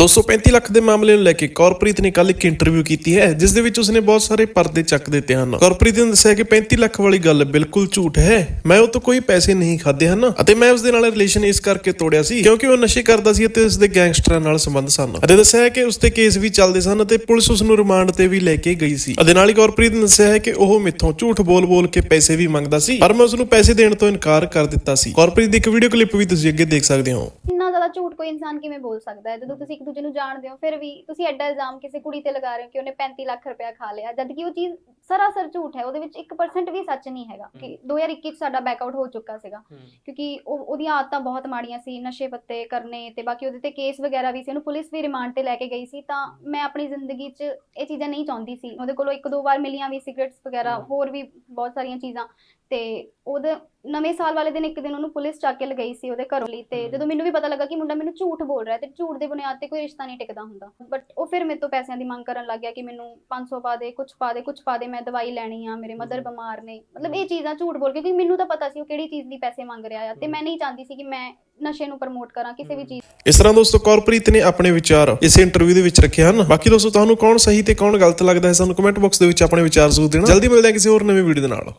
235 ਲੱਖ ਦੇ ਮਾਮਲੇ ਨੂੰ ਲੈ ਕੇ ਕੌਰਪ੍ਰੀਤ ਨੇ ਕੱਲ ਇੱਕ ਇੰਟਰਵਿਊ ਕੀਤੀ ਹੈ, ਜਿਸ ਦੇ ਵਿੱਚ ਉਸਨੇ ਬਹੁਤ ਸਾਰੇ ਪਰਦੇ ਚੱਕ ਦਿੱਤੇ ਹਨ। ਕੌਰਪ੍ਰੀਤ ਨੇ ਦੱਸਿਆ ਕਿ 35 ਲੱਖ ਵਾਲੀ ਗੱਲ ਬਿਲਕੁਲ ਝੂਠ ਹੈ। ਮੈਂ ਉਹ ਤੋਂ ਕੋਈ ਪੈਸੇ ਨਹੀਂ ਖਾਦੇ ਹਨ ਅਤੇ ਮੈਂ ਉਸ ਦੇ ਨਾਲ ਰਿਲੇਸ਼ਨ ਇਸ ਕਰਕੇ ਤੋੜਿਆ ਸੀ ਕਿਉਂਕਿ ਉਹ ਨਸ਼ੇ ਕਰਦਾ ਸੀ ਅਤੇ ਉਸ ਦੇ ਗੈਂਗਸਟਰਾਂ ਨਾਲ ਸੰਬੰਧ ਸਨ ਅਤੇ ਦੱਸਿਆ ਹੈ ਕਿ ਉਸ ਤੇ ਕੇਸ ਵੀ ਚੱਲਦੇ ਸਨ ਅਤੇ ਪੁਲਿਸ ਉਸ ਨੂੰ ਰਿਮਾਂਡ ਤੇ ਵੀ ਲੈ ਕੇ ਗਈ ਸੀ। ਅਤੇ ਨਾਲ ਹੀ ਕੌਰਪ੍ਰੀਤ ਨੇ ਦੱਸਿਆ ਹੈ ਕਿ ਉਹ ਮਿੱਥੋਂ ਝੂਠ ਬੋਲ-ਬੋਲ ਕੇ ਪੈਸੇ ਵੀ ਮੰਗਦਾ ਸੀ, ਪਰ ਮੈਂ ਉਸ ਨੂੰ ਪੈਸੇ ਦੇਣ ਤੋਂ ਇਨਕਾਰ ਕਰ ਦਿੱਤਾ ਸੀ। ਕੌਰਪ੍ਰੀਤ ਦੀ ਇੱਕ ਵੀਡੀਓ ਕਲਿੱਪ ਵੀ ਤੁਸੀਂ ਅੱਗੇ ਦੇਖ ਸਕਦੇ ਹੋ। ਝੂਠ ਕੋਈ ਇਨਸਾਨ ਕਿਵੇਂ ਬੋਲ ਸਕਦਾ ਹੈ? ਜਦੋਂ ਤੁਸੀਂ ਇੱਕ ਦੂਜੇ ਨੂੰ ਜਾਣਦੇ ਹੋ ਫਿਰ ਵੀ ਤੁਸੀਂ ਐਡਾ ਇਲਜ਼ਾਮ ਕਿਸੇ ਕੁੜੀ ਤੇ ਲਗਾ ਰਹੇ ਹੋ ਕਿ ਉਹਨੇ 35 ਲੱਖ ਰੁਪਇਆ ਖਾ ਲਿਆ। ਜਦ ਕਿ ਉਹ ਚੀਜ਼ ਸਰਾਸਰ ਝੂਠ ਹੈ ਉਹਦੇ ਵਿੱਚ 1% ਵੀ ਸੱਚ ਨਹੀਂ ਹੈਗਾ ਕਿ 2021 ਚ ਸਾਡਾ ਬੈਕਆਊਟ ਹੋ ਚੁੱਕਾ ਸੀਗਾ। ਕਿਉਂਕਿ ਉਹ ਉਹਦੀਆਂ ਆਦਤਾਂ ਬਹੁਤ ਮਾੜੀਆਂ ਸੀ ਨਸ਼ੇ ਪੱਤੇ ਕਰਨੇ ਤੇ ਬਾਕੀ ਉਹਦੇ ਤੇ ਕੇਸ ਵਗੈਰਾ ਵੀ ਸੀ ਉਹਨੂੰ ਪੁਲਿਸ ਵੀ ਰਿਮਾਂਡ ਤੇ ਲੈ ਕੇ ਗਈ ਸੀ। ਤਾਂ ਮੈਂ ਆਪਣੀ ਜ਼ਿੰਦਗੀ 'ਚ ਇਹ ਚੀਜ਼ਾਂ ਨਹੀਂ ਚਾਹੁੰਦੀ ਸੀ। ਉਹਦੇ ਕੋਲੋਂ ਇੱਕ ਦੋ ਵਾਰ ਮਿਲੀਆਂ ਵੀ ਸਿਗਰਟਸ ਵਗੈਰਾ ਹੋਰ ਵੀ ਬਹੁਤ ਸਾਰੀਆਂ ਚੀਜ਼ਾਂ। ਤੇ ਉਹਦੇ ਨਵੇਂ ਸਾਲ ਵਾਲੇ ਦਿਨ ਇੱਕ ਦਿਨ ਉਹਨੂੰ ਪੁਲਿਸ ਚੱਕ ਕੇ ਲਗਾਈ ਸੀ ਉਹਦੇ ਘਰੋਂ ਲਈ ਤੇ ਜਦੋਂ ਮੈਨੂੰ ਵੀ ਪਤਾ ਲੱਗਾ ਕਿ ਮੁੰਡਾ ਮੈਨੂੰ ਝੂਠ ਬੋਲ ਰਿਹਾ ਤੇ ਝੂਠ ਦੇ ਬੁਨਿਆਦ ਤੇ ਕੋਈ ਰਿਸ਼ਤਾ ਨਹੀਂ ਟਿਕਦਾ ਹੁੰਦਾ। ਬਟ ਉਹ ਫਿਰ ਮੇਰੇ ਤੋਂ ਪੈਸਿਆਂ ਦੀ ਮੰਗ ਕਰਨ ਲੱਗ ਗਿਆ ਕਿ ਮੈਨੂੰ 500 ਪਾ ਦੇ ਕੁਝ ਪਾ ਦੇ ਕੁਝ ਪਾ ਦੇ ਮੈਂ ਦਵਾਈ ਲੈਣੀ ਆ ਮੇਰੇ ਮਦਰ ਬਿਮਾਰ ਨੇ। ਮਤਲਬ ਇਹ ਚੀਜ਼ਾਂ ਝੂਠ ਬੋਲ ਕੇ ਕਿਉਂਕਿ ਮੈਨੂੰ ਤਾਂ ਪਤਾ ਸੀ ਉਹ ਕਿਹੜੀ ਚੀਜ਼ ਲਈ ਪੈਸੇ ਮੰਗ ਰਿਹਾ ਆ ਤੇ ਮੈਂ ਨਹੀਂ ਚਾਹੁੰਦੀ ਸੀ ਕਿ ਮੈਂ ਨਸ਼ੇ ਨੂੰ ਪ੍ਰਮੋਟ ਕਰਾਂ ਕਿਸੇ ਵੀ ਚੀਜ਼ ਇਸ ਤਰ੍ਹਾਂ ਦੋਸਤੋ ਕੌਰਪ੍ਰੀਤ ਨੇ ਆਪਣੇ ਵਿਚਾਰ ਇਸ ਇੰਟਰਵਿਊ ਦੇ ਵਿੱਚ ਰੱਖੇ ਹਨ। ਬਾਕੀ ਦੋਸਤੋ ਤੁਹਾਨੂੰ ਕੌਣ ਸਹੀ ਤੇ ਕੌਣ ਗਲਤ ਲੱਗਦਾ ਹੈ ਸਾਨੂੰ ਕਮੈਂਟ ਬਾਕਸ ਦੇ ਵਿੱਚ ਆਪਣੇ ਵਿਚਾਰ ਜ਼ਰੂਰ ਦੇਣਾ। ਜਲਦੀ ਮਿਲਦੇ ਹਾਂ ਕਿਸੇ ਹੋਰ ਨਵੀਂ ਵੀਡੀਓ ਦੇ ਨਾਲ।